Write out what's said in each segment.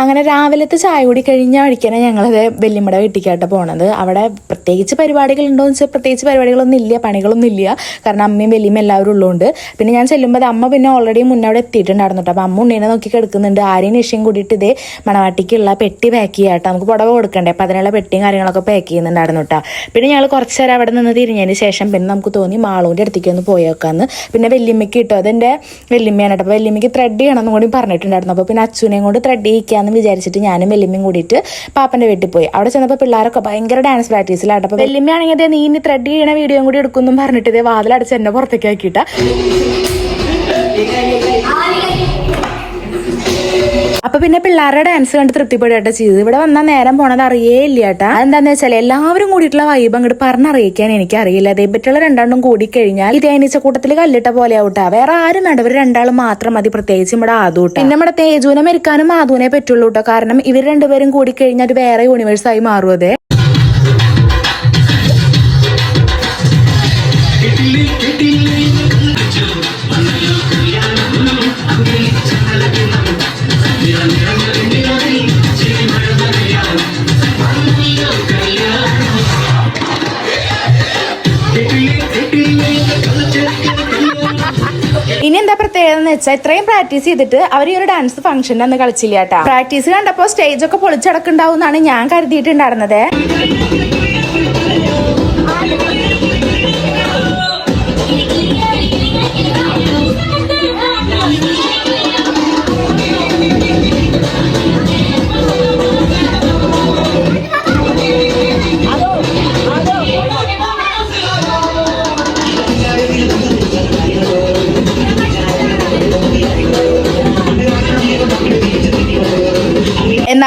അങ്ങനെ രാവിലത്തെ ചായ കൂടി കഴിഞ്ഞ വഴിക്കാണ് ഞങ്ങളത് വെല്ലിമട വീട്ടിലേക്കായിട്ട് പോണത്. അവിടെ പ്രത്യേകിച്ച് പരിപാടികൾ എന്ന് വെച്ചാൽ പ്രത്യേകിച്ച് പരിപാടികളൊന്നും ഇല്ല പണികളൊന്നും ഇല്ല. കാരണം അമ്മയും വെല്ലിയും എല്ലാവരും ഉള്ളതുകൊണ്ട് പിന്നെ ഞാൻ ചെല്ലുമ്പോൾ അമ്മ പിന്നെ ഓൾറെഡി മുന്നേ അവിടെ എത്തിയിട്ടുണ്ടായിരുന്നു കേട്ടോ. അപ്പം അമ്മ ഉണ്ണീനെ നോക്കി കിടക്കുന്നുണ്ട്. ആരെയും നിശ്ചയം കൂടിയിട്ട് ഇതേ മണവാട്ടിക്കുള്ള പെട്ടി പാക്ക് ചെയ്യാട്ടോ നമുക്ക് പുടവ കൊടുക്കണ്ടേ? അപ്പം അതിനുള്ള പെട്ടിയും കാര്യങ്ങളൊക്കെ പാക്ക് ചെയ്യുന്നുണ്ടായിരുന്നു കേട്ടോ. പിന്നെ ഞങ്ങൾ കുറച്ച് നേരം അവിടെ നിന്ന് തിരിഞ്ഞതിന് ശേഷം പിന്നെ നമുക്ക് തോന്നി മാളൂന്റെ അടുത്തേക്ക് ഒന്ന് പോയേക്കാന്ന്. പിന്നെ വെല്ലിമ്മയ്ക്ക് കിട്ടും. അതെന്റെ വെല്ലിമ്മയാണ് കേട്ടോ. അപ്പോൾ വെല്ലിമ്മയ്ക്ക് ത്രെഡ് ചെയ്യണമെന്നും കൂടി പറഞ്ഞിട്ടുണ്ടായിരുന്നു. അപ്പോൾ പിന്നെ അച്ഛനെയും കൊണ്ട് ത്രെഡ് ചെയ്യിക്കാന്ന് വിചാരിച്ചിട്ട് ഞാനും വെല്ലിമ്മയും കൂടിയിട്ട് പാപ്പന്റെ വീട്ടിൽ പോയി. അവിടെ ചെന്നപ്പോൾ പിള്ളേരൊക്കെ ഭയങ്കര ഡാൻസ് പ്രാക്ടീസിലാണ് അപ്പോൾ വെല്ലിമ്മയാണെങ്കിൽ ദേ നീ ഇനി ത്രെഡ് ചെയ്യണ വീഡിയോയും കൂടി എടുക്കുന്നു പറഞ്ഞിട്ട് ഇതേ വാതിലടച്ച് എന്നെ പുറത്തേക്ക് ആക്കിയിട്ടാ. അപ്പൊ പിന്നെ പിള്ളേരുടെ ഡാൻസ് കണ്ട് തൃപ്തിപ്പെടുകയായിട്ട് ചെയ്തത്. ഇവിടെ വന്നാൽ നേരം പോണത് അറിയേ ഇല്ല കേട്ടാ. അതെന്താന്ന് വെച്ചാൽ എല്ലാവരും കൂടിയിട്ടുള്ള വൈബ് അങ്ങോട്ട് പറഞ്ഞറിയിക്കാൻ എനിക്ക് അറിയില്ല അതേ പറ്റുള്ള രണ്ടെണ്ണം കൂടി കഴിഞ്ഞാൽ ഇത് അനിച്ച കൂട്ടത്തിൽ കല്ലിട്ട പോലെ ആവട്ടാ വേറെ ആരും വേണ്ട. ഇവർ രണ്ടാളും മാത്രം മതി. പ്രത്യേകിച്ച് നമ്മുടെ ആദൂട്ട പിന്നെ നമ്മുടെ തേജുവിനെ മെരുക്കാനും മാധുവിനെ പറ്റുള്ളൂ കേട്ടോ കാരണം ഇവർ രണ്ടുപേരും കൂടി കഴിഞ്ഞാൽ അത് വേറെ യൂണിവേഴ്സായി മാറും അതെ. ഇനി എന്താ പ്രത്യേകത എന്ന് വെച്ചാൽ ഇത്രയും പ്രാക്ടീസ് ചെയ്തിട്ട് അവർ ഈ ഒരു ഡാൻസ് ഫംഗ്ഷന്റെ അന്ന് കളിച്ചില്ല കേട്ടോ. പ്രാക്ടീസ് കണ്ടപ്പോൾ സ്റ്റേജ് ഒക്കെ പൊളിച്ചടക്കുണ്ടാവും എന്നാണ് ഞാൻ കരുതിയിട്ടുണ്ടായിരുന്നത്.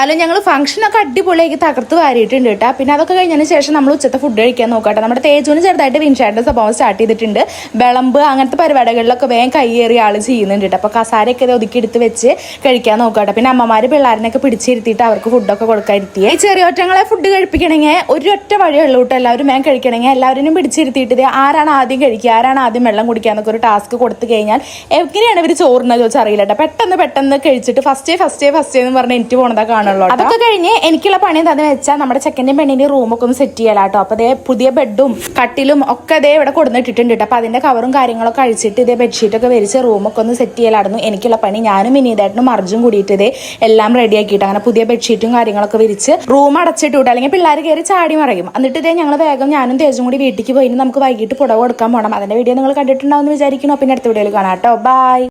എന്നാലും ഞങ്ങൾ ഫംഗ്ഷനൊക്കെ അടിപൊളിയാക്കി തകർത്ത് വാരിയിട്ടുണ്ട് കേട്ടോ. പിന്നെ അതൊക്കെ കഴിഞ്ഞതിന് ശേഷം നമ്മൾ ഉച്ചത്തെ ഫുഡ് കഴിക്കാൻ നോക്കട്ടെ നമ്മുടെ തേജുവിന് ചെറുതായിട്ട് വിൻഷാന്റെ സ്വഭാവം സ്റ്റാർട്ട് ചെയ്തിട്ടുണ്ട്. വിളമ്പ് അങ്ങനത്തെ പരിപാടികളിലൊക്കെ വേഗം കയ്യേറിയ ആൾ ചെയ്യുന്നുണ്ട് കേട്ടോ. അപ്പോൾ കസാരയൊക്കെ ഇത് ഒതുക്കി എടുത്ത് വെച്ച് കഴിക്കാൻ നോക്കട്ടെ പിന്നെ അമ്മമാര് പിള്ളേരിനൊക്കെ പിടിച്ചിരുത്തിയിട്ട് അവർക്ക് ഫുഡൊക്കെ കൊടുക്കാതിരുത്തിയേ ഈ ചെറിയൊറ്റങ്ങളെ ഫുഡ് കഴിപ്പിക്കണമെങ്കിൽ ഒരു ഒറ്റ വഴിയുള്ളൂ കേട്ടോ. എല്ലാവരും വേഗം കഴിക്കണമെങ്കിൽ എല്ലാവരും പിടിച്ചിരുത്തിയിട്ട് ആരാണ് ആദ്യം കഴിക്കുക? ആരാണ് ആദ്യം വെള്ളം കുടിക്കുക എന്നൊക്കെ ഒരു ടാസ്ക് കൊടുത്തു കഴിഞ്ഞാൽ എങ്ങനെയാണ് ഇവർ ചോറിനെന്ന് ചോദിച്ചാൽ അറിയില്ല കേട്ടോ. പെട്ടെന്ന് പെട്ടെന്ന് കഴിച്ചിട്ട് ഫസ്റ്റ് ഫസ്റ്റ് ഫസ്റ്റ് എന്ന് പറഞ്ഞ് എനിക്ക് പോണതാ കാണുള്ളൂ അതൊക്കെ കഴിഞ്ഞ് എനിക്കുള്ള പണി എന്താന്ന് വെച്ചാൽ നമ്മുടെ ചെക്കന്റെ പെണ്ണിന്റെ റൂമൊക്കെ ഒന്ന് സെറ്റ് ചെയ്യാലാട്ടോ അപ്പൊ അതേ പുതിയ ബെഡും കട്ടിലും ഒക്കെ അതേ ഇവിടെ കൊടുത്തിട്ടുണ്ട് അപ്പൊ അതിന്റെ കവറും കാര്യങ്ങളൊക്കെ അഴിച്ചിട്ട് ഇതേ ബെഡ്ഷീറ്റ് ഒക്കെ വിരിച്ച് റൂമൊക്കെ ഒന്ന് സെറ്റ് ചെയ്യലായിരുന്നു. എനിക്കുള്ള പണി ഞാനും ഇനിയതായിട്ടും മർജും കൂടിയിട്ട് ഇതേ എല്ലാം റെഡി ആക്കിയിട്ട് അങ്ങനെ പുതിയ ബെഡ്ഷീറ്റും കാര്യങ്ങളൊക്കെ വിരിച്ച് റൂം അടച്ചിട്ട് വിട്ടു അല്ലെങ്കിൽ പിള്ളേർ കയറി ചാടി മറയും. എന്നിട്ട് ഇതേ ഞങ്ങൾ വേഗം ഞാനും തേജും കൂടി വീട്ടിലേക്ക് പോയി. ഇനി നമുക്ക് വൈകിട്ട് പുടവ് കൊടുക്കാൻ പോകണം അതിന്റെ വീഡിയോ നിങ്ങൾ കണ്ടിട്ടുണ്ടാവും എന്ന് വിചാരിക്കണം പിന്നെ അടുത്ത വീഡിയോയിൽ കാണാം കേട്ടോ. ബൈ